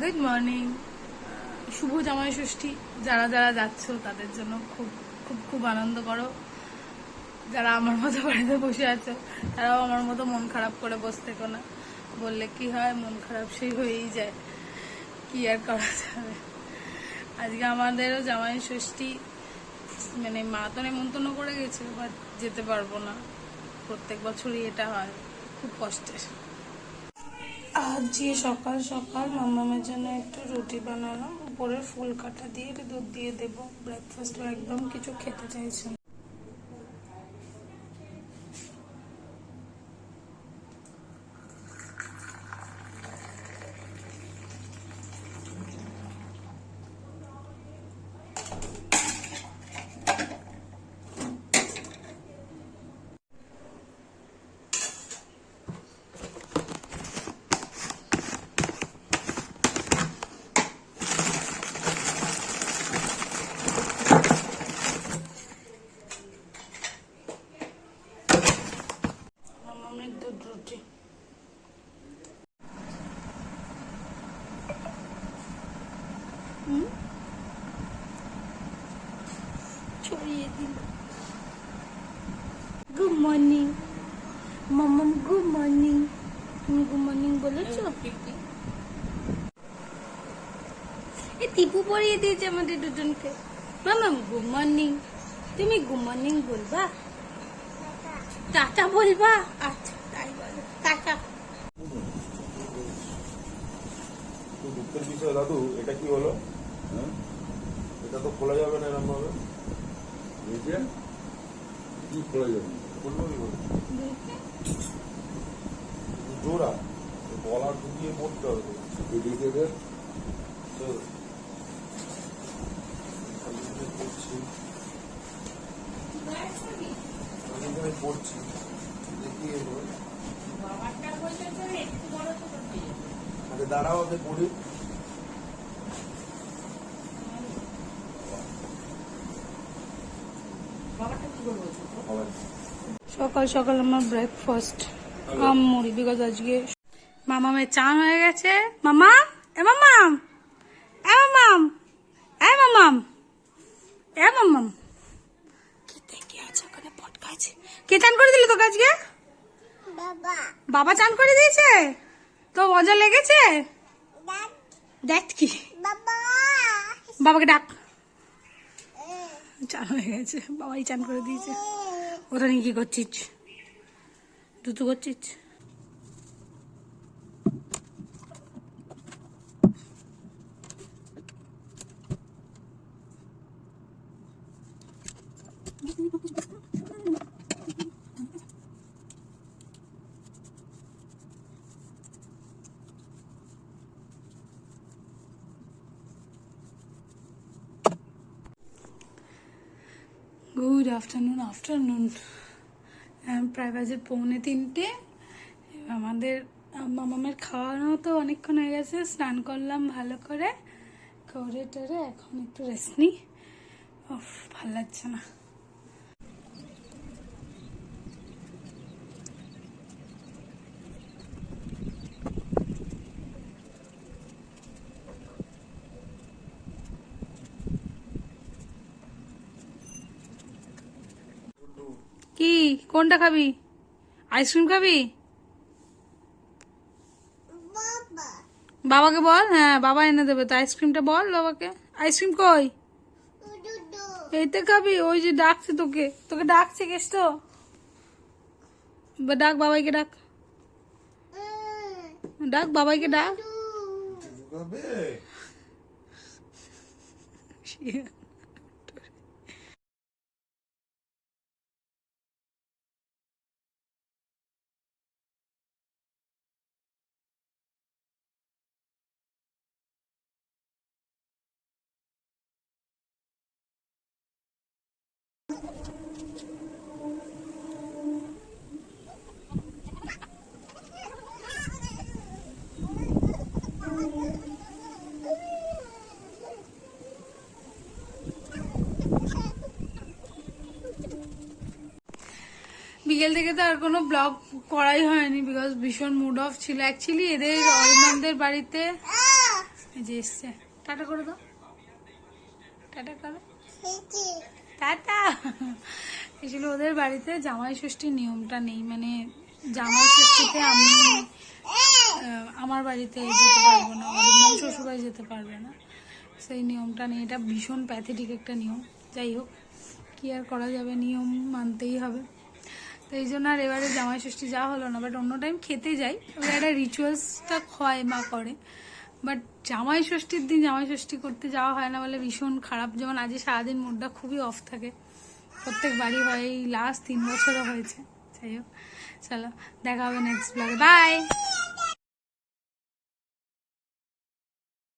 Good morning শুভ জামাই ষষ্ঠী। যারা যারা যাচ্ছ, তাদের জন্য খুব খুব খুব আনন্দ করো। যারা আমার মতো বাড়িতে বসে আছো, তারাও আমার মতো মন খারাপ করে বসে না। বললে কি হয়, মন খারাপ সেই হয়েই যায়। কি আর করা যাবে? আজকে আমাদেরও জামাই ষষ্ঠী মানে মা তো নেমন্তন্ন করে গেছে বাট যেতে পারব না। প্রত্যেক বছরই এটা হয়, খুব কষ্টের। আজ যে সকাল সকাল মামামের জন্য একটু রুটি বানালাম উপরে ফুল কাটা দিয়ে দুধ দিয়ে দেবো। ব্রেকফাস্টও একদম কিছু খেতে চাইছে না। মামামের দুধ রুটি হুম? ছড়িয়ে দিল গুড মর্নিং মামাম গুড মর্নিং তুমি গুড মর্নিং বলেছ এ টিপু পরিয়ে দিয়েছে আমাদের দুজনকে। মামাম গুড মর্নিং তুমি গুড মর্নিং বলবা? টাটা বলবা? আচ্ছা তাই বলো। টাটা। দুঃখের বিষয় দাদু এটা কি হলো? হ্যাঁ? এটা তো খোলা যাবে না এরকম ভাবে বুঝছে কি খোলা যাবে খুলবো কি করে? জোড়া গলা ঢুকিয়ে পড়তে হবে। এদিকে তো, পড়ছি। পড়ছি। দেখি এবার। আচ্ছা দাঁড়াও আগে পড়ি। হবে না। সকাল সকাল আমার ব্রেকফাস্ট আম মুড়ি বিকজ আজকে মামামের চান হয়ে গেছে। মামা? এ মামাম এ মামাম এ মামাম এ মামাম খেতে কি আছে ওখানে? আছে কে চান করে দিল তোকে আজকে? বাবা। বাবা চান করে দিয়েছে? তো মজা লেগেছে? দেখ। কি। বাবাকে ডাক। চান হয়ে গেছে। বাবাই চান করে দিয়েছে। ওটা নিয়ে কি করছিস দুতু করছিস Good afternoon afternoon প্রায় পৌনে তিনটে। আমাদের মামামের খাওয়ানো তো অনেকক্ষণ হয়ে গেছে, স্নান করলাম ভালো করে। করে টরে এখন একটু রেস্ট নিই। ভালো লাগছে না কি কোনটা খাবি আইসক্রিম খাবি বাবাকে বল হ্যাঁ বাবা এনে দেবে তো আইসক্রিমটা বল বাবাকে আইসক্রিম কই এইতে খাবি ওই যে ডাকছে তোকে তোকে ডাকছে কেস তো বা ডাক বাবাইকে ডাক ডাক বাবাইকে ডাক ঢুকাবে বিকেল থেকে তো আর কোনো ব্লগ করাই হয়নি বিকজ ভীষণ মুড অফ ছিল। অ্যাকচুয়ালি এদের অরিন্দমদের বাড়িতে যে এসছে। টাটা করে দাও। টাটা করো টাটা। আসলে ওদের বাড়িতে। জামাই ষষ্ঠীর নিয়মটা নেই। মানে জামাই ষষ্ঠীতে আমি আমার বাড়িতে যেতে পারব না। মা শ্বশুরবাড়ি যেতে পারবে না। সেই নিয়মটা নেই। এটা ভীষণ প্যাথেটিক একটা নিয়ম। যাই হোক, কি আর করা যাবে? নিয়ম মানতেই হবে। তো এই জন্য আর এবারে জামাই ষষ্ঠী যাওয়া হলো না বাট অন্য টাইম খেতে যাই। এবার একটা রিচুয়ালসটা হয় মা করে। বাট জামাই ষষ্ঠীর দিন জামাই ষষ্ঠী করতে যাওয়া হয় না বলে ভীষণ খারাপ। যেমন আজ সারাদিন মুডটা খুবই অফ থাকে। প্রত্যেক বাড়ি হয়, এই লাস্ট তিন বছরও হয়েছে। যাই হোক, চলো, দেখা হবে নেক্সট ব্লগে বাই